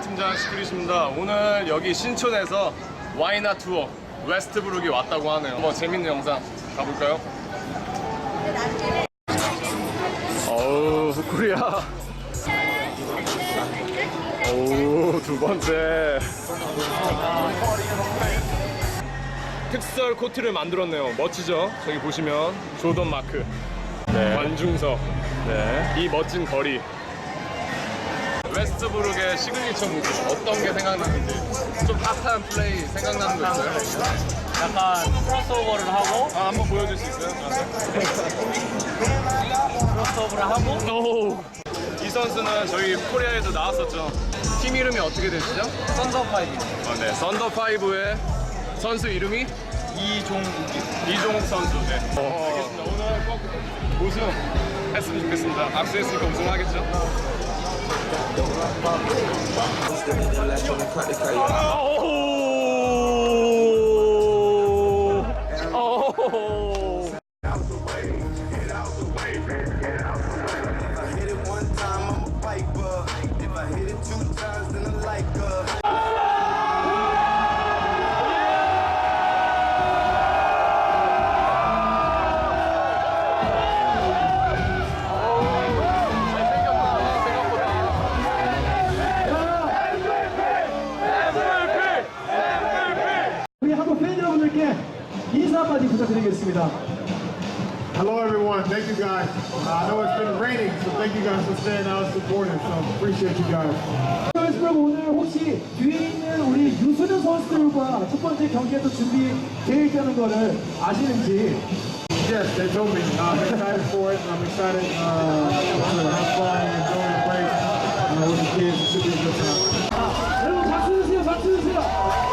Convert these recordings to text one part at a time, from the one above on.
팀장 시크릿입니다. 오늘 여기 신촌에서 와이나 투어 웨스트브룩이 왔다고 하네요. 한번 재밌는 영상 가볼까요? 어우 후쿠리아. 오두 번째. 특설 코트를 만들었네요. 멋지죠? 저기 보시면 조던 마크. 관중석. 네. 이 멋진 거리 웨스트브룩의 시그니처 무브 어떤 게 생각나는지 좀 핫한 플레이 생각나는 거 있어요? 약간 크로스오버를 하고 아 한번 보여줄 수 있어요? 크로스오버를 하고 오. 이 선수는 저희 코리아에도 나왔었죠 팀 이름이 어떻게 되시죠? 썬더 파이브 아, 네. 썬더 파이브의 선수 이름이 이종욱이 이종욱 선수 네. 알겠습니다 오늘 꼭 우승 했으면 좋겠습니다 악수했으니까 우승하겠죠? 오! 오! 팬 여러분들께 인사 한마디 부탁드리겠습니다. Hello, everyone. Thank you, guys. Uh, I know it's been raining, so thank you guys for staying out and supporting. So appreciate you guys. 그럼 오늘 혹시 뒤에 있는 우리 유소년 선수들과 첫 번째 경기에도 준비되어 있다는 거를 아시는지 Yes, they told me. Uh, I'm excited for it. I'm excited uh, to have fun, enjoy the break uh, with the kids. It should be a good time. 여러분 박수 주세요 박수 주세요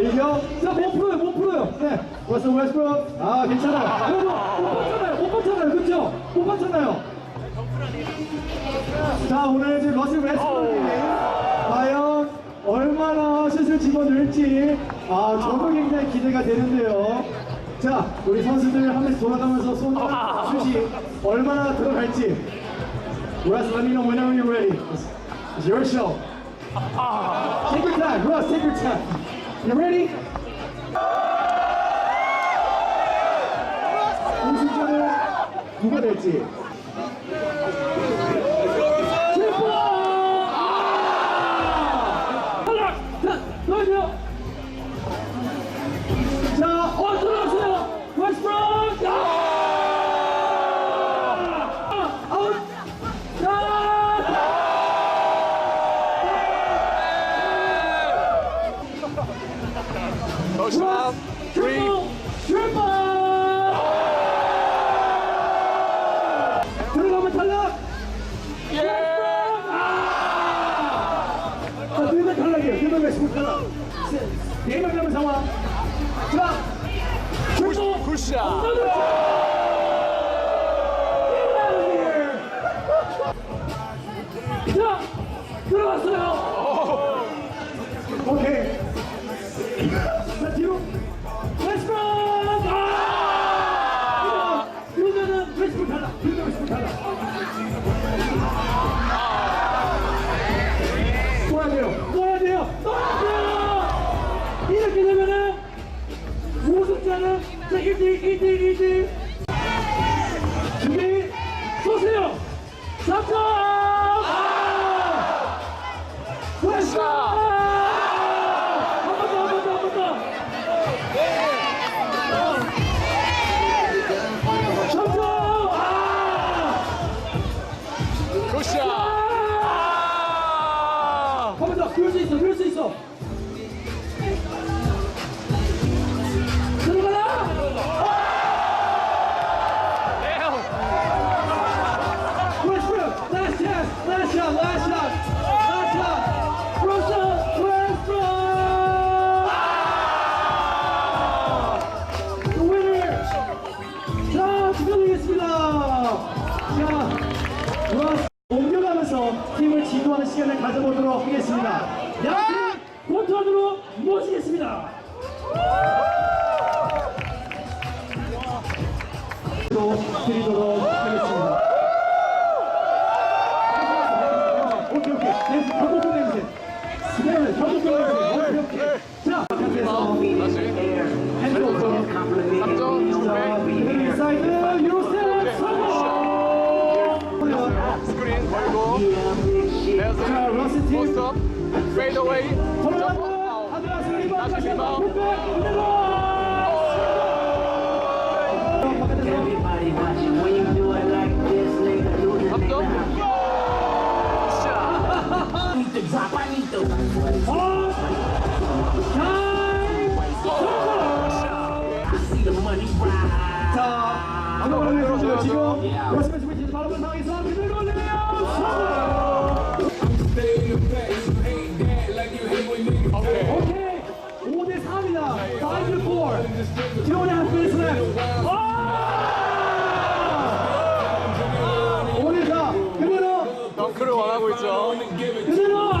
이겨. 자, 못 풀어요, 못 풀어요. 네. 러셀 웨스브룩. 아, 괜찮아요. 여러분, 못 봤잖아요. 못 봤잖아요. 그쵸? 못 봤잖아요. 자, 오늘 이제 러셀 웨스브룩이 과연 얼마나 슛을 집어넣을지, 아, 저도 굉장히 기대가 되는데요. 자, 우리 선수들 한 번씩 돌아가면서 쏘는 슛이 얼마나 들어갈지. Russ, let me know whenever you're ready. It's your show. Take your time, Russ, take your time. You ready? 우승자는 누가 될지. 자, 들어갔어요. 오케이. 자, 뒤로. 웨스트브룩! 아! 탈락. 이러면 웨스트브룩 탈락. 또 해야 돼요. 또 해야 돼요. 또 해야 돼요. 이렇게 되면은 우승자는 자 1대1, 1대1, 1대1. Push up. 드리도록 하겠습니다. 오케이 오케이. 네, 경고권 냄새. 네, 경고권 냄새. 오케이 오케이. 자, 바깥에서 다시. 핸드오프. 3점 준비. 자, 그리고 사이드 유스텝 성공. 스크린 걸고. 자, 러스 팀. 포스트업. 페이드 어웨이. 점프. 돌아간다. 아웃. 하드라스 리바운드 다시 다시 한번 리바운드. I need to drop. I see the money rise. 자, 아무거나 해주세요. 지금 말씀해 주고 있는 바로 그 상황에서 그대로 올리면 성공. 오케이. 5대 4입니다. 5 to 4. Two and a half minutes left. 아! 5대 4. 그대로 덩크를 원하고 있죠. 그대로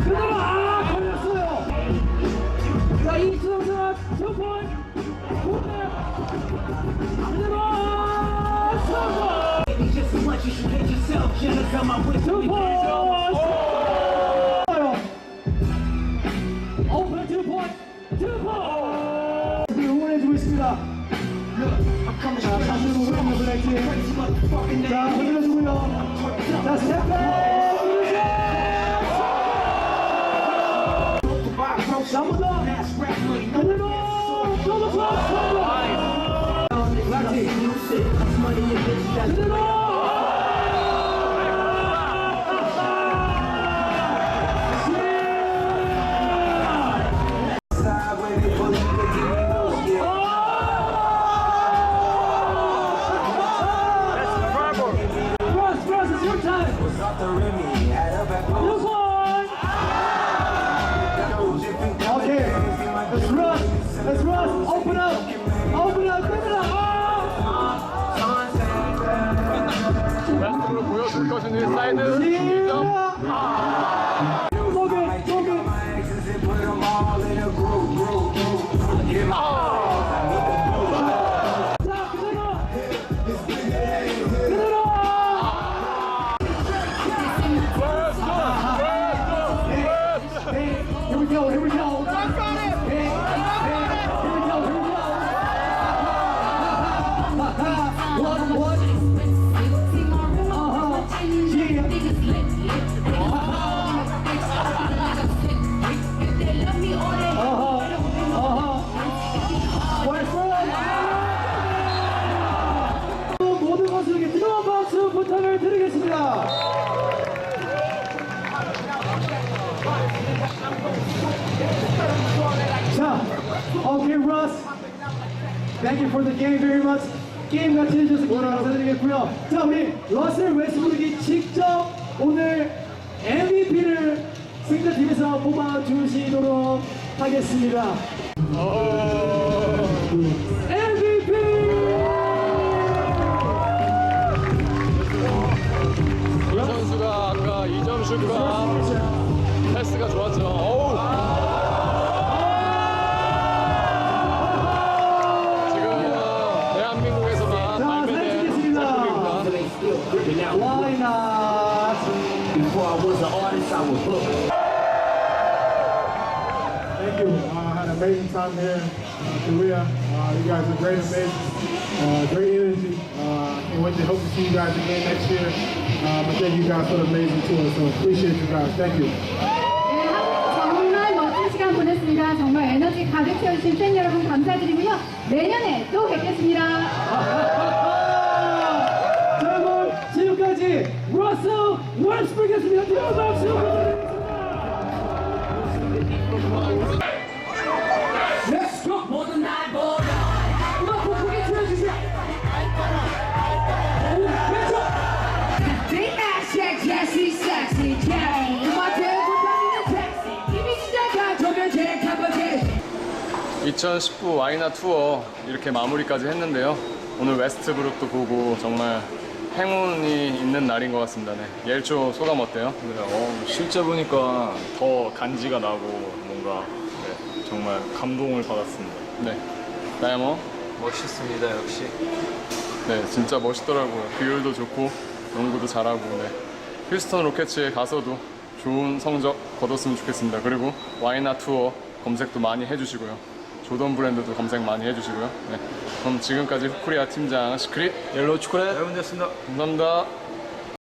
그대로 아 걸렸어요 자 있는 블랙팀 자 흔들어주고요 자 스텝백 것 okay, Russ. Thank you for the game very much. 게임 같이 해주셔서 정말 감사드리겠고요. 자, 우리 러셀 웨스브룩이 직접 오늘 MVP를 승자팀에서 뽑아주시도록 하겠습니다. MVP! 이 선수가 아까 2점 슛과 Thank you. Uh, I had an amazing time here in Korea. Uh, you guys are great, amazing, uh, great energy. Uh, can't wait to hope to see you guys again next year. Um, but thank you guys for the amazing tour. So appreciate you guys. Thank you. 네, 시간 보냈습니다. 정말 에너지 가득 채우신 팬 여러분 감사드리고요. 내년에 또 뵙겠습니다. 2019 와이나 투어 이렇게 마무리까지 했는데요. 오늘 웨스트브룩도 보고 정말 행운이 있는 날인 것 같습니다. 네. 예일초 소감 어때요? 어, 실제 보니까 더 간지가 나고 뭔가 네, 정말 감동을 받았습니다. 네. 다이아모? 멋있습니다 역시. 네, 진짜 멋있더라고요. 비율도 좋고 농구도 잘하고. 네. 휴스턴 로켓츠에 가서도 좋은 성적 거뒀으면 좋겠습니다. 그리고 와이나 투어 검색도 많이 해주시고요. 조던 브랜드도 검색 많이 해주시고요. 네. 그럼 지금까지 후쿠리아 팀장 시크릿 옐로우 초콜릿 여러분 됐습니다. 감사합니다.